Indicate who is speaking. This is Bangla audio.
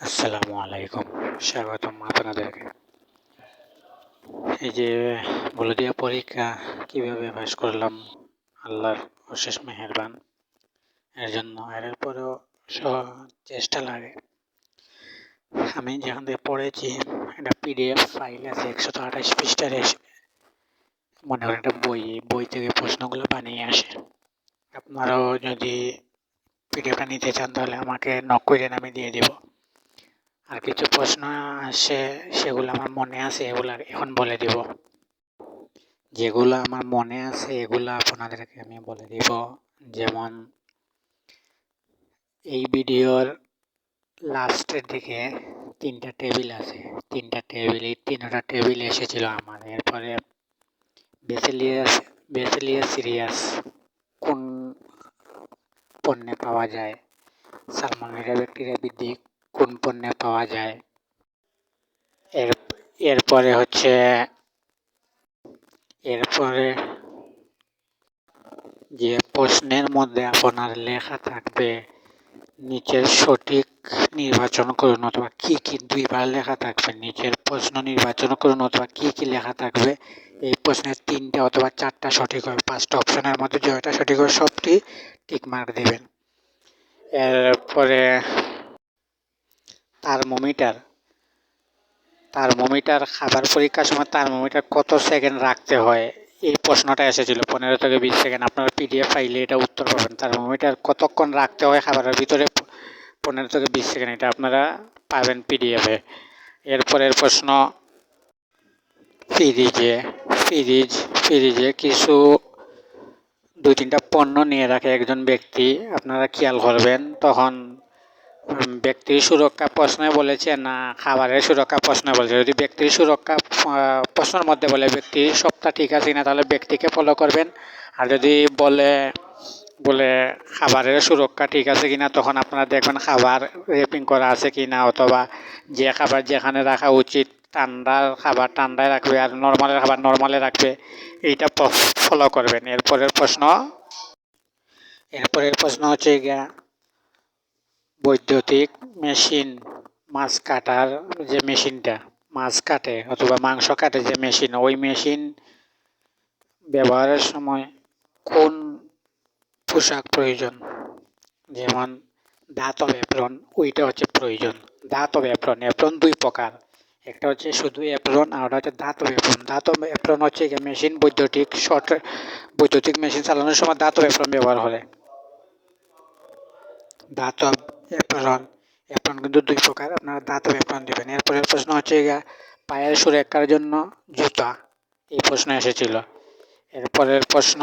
Speaker 1: আসসালামু আলাইকুম। স্বাগতম আপনাদেরকে। এই যে বলে দিয়া পরীক্ষা, কীভাবে পাস করলাম? আল্লাহর অশেষ মেহেরবান। এর জন্য, এর পরেও চেষ্টা লাগে। আমি যেখান থেকে পড়েছি, একটা পিডিএফ ফাইল আছে, একশত আঠাশ পৃষ্ঠার এসে মনে করেন একটা বই বই থেকে প্রশ্নগুলো বানিয়ে আসে। আপনারাও যদি পিডিএফটা নিতে চান, তাহলে আমাকে নক করেন আমি দিয়ে দেবো। আর কিছু প্রশ্ন আসে, সেগুলো আমার মনে আছে, এগুলো এখন বলে দিব। যেগুলো আমার মনে আছে, এগুলো আপনাদেরকে আমি বলে দিব। যেমন, এই ভিডিওর লাস্টের দিকে তিনটা টেবিল আছে। তিনটা টেবিল, এই তিনটা টেবিল এসেছিল আমার। এরপরে বেসেলিয়াস বেসেলিয়াস সিরিয়াস কোন পণ্যে পাওয়া যায়? সালমোনেলা ব্যাকটেরিয়া বৃদ্ধি কোন পণ্যে পাওয়া যায়? এর, এরপরে হচ্ছে, এরপরে যে প্রশ্নের মধ্যে আপনার লেখা থাকবে, নিচের সঠিক নির্বাচন করুন অথবা কী কী দুইবার লেখা থাকবে, নিচের প্রশ্ন নির্বাচন করুন অথবা কী কী লেখা থাকবে, এই প্রশ্নের তিনটা অথবা চারটা সঠিক হবে, পাঁচটা অপশনের মধ্যে যেটা সঠিক হবে, সবটি টিক মার্ক দেবেন। এরপরে থার্মোমিটার। থার্মোমিটার খাবার পরীক্ষার সময় থার্মোমিটার কত সেকেন্ড রাখতে হয়? এই প্রশ্নটা এসেছিল। পনেরো থেকে বিশ সেকেন্ড। আপনারা পিডিএফ ফাইলে এটা উত্তর পাবেন। থার্মোমিটার কতক্ষণ রাখতে হয় খাবারের ভিতরে? পনেরো থেকে বিশ সেকেন্ড। এটা আপনারা পাবেন পিডিএফে এরপরের প্রশ্ন, ফ্রিজে, ফ্রিজ, ফ্রিজে কিছু দুই তিনটা পণ্য নিয়ে রাখে একজন ব্যক্তি। আপনারা খেয়াল করবেন, তখন ব্যক্তির সুরক্ষা প্রশ্নে বলেছে না, খাবারের সুরক্ষা প্রশ্নে বলেছে। যদি ব্যক্তির সুরক্ষা প্রশ্নের মধ্যে বলে ব্যক্তির সবটা ঠিক আছে কিনা, তাহলে ব্যক্তিকে ফলো করবেন। আর যদি বলে বলে খাবারের সুরক্ষা ঠিক আছে কিনা, তখন আপনারা দেখবেন খাবার রেপিং করা আছে কিনা, অথবা যে খাবার যেখানে রাখা উচিত ঠান্ডার খাবার ঠান্ডায় রাখবে আর নর্মালের খাবার নর্মালে রাখবে, এইটা ফলো করবেন। এরপরের প্রশ্ন? এরপরের প্রশ্ন হচ্ছে গিয়া বৈদ্যুতিক মেশিন মাছ কাটার যে মেশিনটা, মাছ কাটে অথবা মাংস কাটে যে মেশিন, ওই মেশিন ব্যবহারের সময় কোন পোশাক প্রয়োজন? যেমন দাঁতব অ্যাপ্রন ওইটা হচ্ছে প্রয়োজন। দাঁতব অ্যাপ্রন অ্যাপ্রন দুই প্রকার। একটা হচ্ছে শুধু অ্যাপ্রন আর ওটা হচ্ছে দাঁতব অ্যাপ্রন দাঁতব অ্যাপ্রন হচ্ছে মেশিন বৈদ্যুতিক শর্ট, বৈদ্যুতিক মেশিন চালানোর সময় দাঁতব অ্যাপ্রন ব্যবহার করে দাঁতব অ্যাপ্রন অ্যাপ্রন কিন্তু দুই প্রকার, আপনারা দাঁতব অ্যাপ্রন দেবেন। এরপরের প্রশ্ন হচ্ছে পায়ের সুরক্ষার জন্য জুতা? এই প্রশ্ন এসেছিল। এরপরের প্রশ্ন